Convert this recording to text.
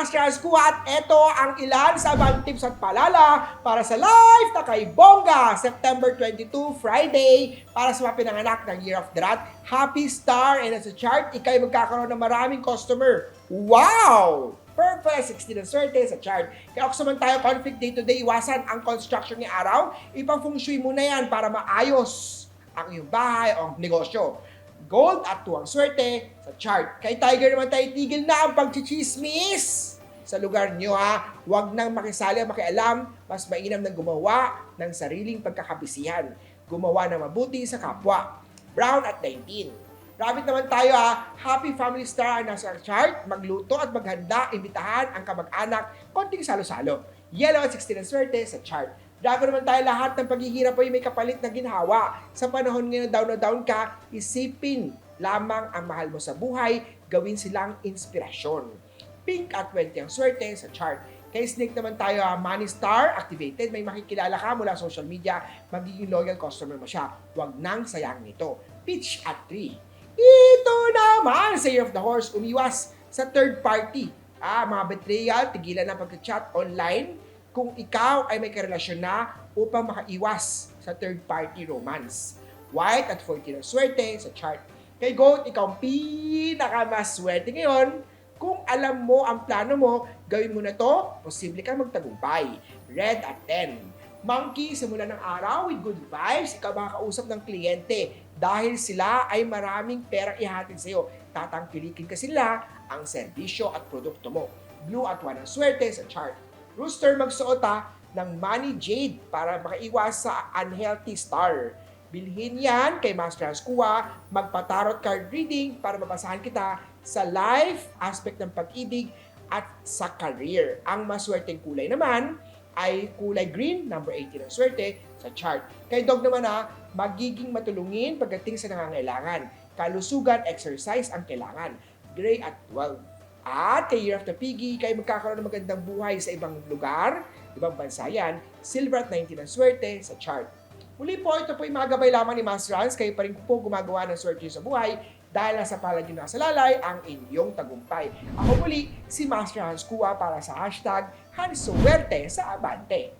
Master Ascua at ito ang ilan sa mga tips at palala para sa live na kay Bongga, September 22, Friday, para sa mga pinanganak ng Year of the Rat. Happy Star and as a chart, ikay magkakaroon ng maraming customer. Wow! Purple, 16 ang swerte sa chart. Kaya kung saman tayo conflict day to day, iwasan ang construction ni araw, ipang feng shui muna yan para maayos ang iyong bahay o negosyo. Gold at tuwang swerte sa chart. Kay Tiger naman tayo, tigil na ang pagchichismis sa lugar nyo ha. Huwag nang makisali makialam, mas mainam na gumawa ng sariling pagkakabisihan. Gumawa na mabuti sa kapwa. Brown at 19. Rabbit naman tayo ha. Happy Family Star ang nasa chart. Magluto at maghanda, imbitahan ang kamag-anak, konting salo-salo. Yellow at 16 ang swerte sa chart. Drago naman tayo lahat ng paghihirap ay may kapalit na ginhawa. Sa panahon ngayon down na down ka, isipin lamang ang mahal mo sa buhay, gawin silang inspirasyon. Pink at 20 ang swerte sa chart. Kay Snake naman tayo, ah, Money Star activated. May makikilala ka mula social media, magiging loyal customer mo siya. Huwag nang sayang nito. Pitch at 3. Ito naman sa Year of the Horse, umiwas sa third party. Ah, mga betrayal, tigilan ng pag-chat online kung ikaw ay may karelasyon na upang makaiwas sa third party romance. White at 14 ang swerte sa chart. Kay Goat, ikaw ang pinakamaswerte ngayon. Kung alam mo ang plano mo, gawin mo na to, posible kang magtagumpay. Red at 10. Monkey, simula ng araw with good vibes, ikaw makakausap ng kliyente dahil sila ay maraming perang ihatid sa'yo. Tatangkilikin ka sila ang serbisyo at produkto mo. Blue at 1 ang swerte sa chart. Rooster, magsuot ha ng Money Jade para makaiwas sa unhealthy star. Bilhin yan kay Master Ascua, magpatarot card reading para mabasahan kita sa life, aspect ng pag-ibig, at sa career. Ang maswerteng kulay naman ay kulay green, number 18 ang swerte sa chart. Kay Dog naman ha, magiging matulungin pagdating sa nangangailangan. Kalusugan, exercise ang kailangan. Gray at 12. At kay Year of the Piggy, kayo magkakaroon ng magandang buhay sa ibang lugar, ibang bansa yan. Silver at 19 ang swerte sa chart. Muli po, ito po yung mga gabay lamang ni Master Hans. Kayo pa rin po gumagawa ng swerte sa buhay dahil nasa palad nyo nasa lalay ang inyong tagumpay. Ako muli, si Master Hans Kua para sa hashtag Hans Suwerte sa Abante.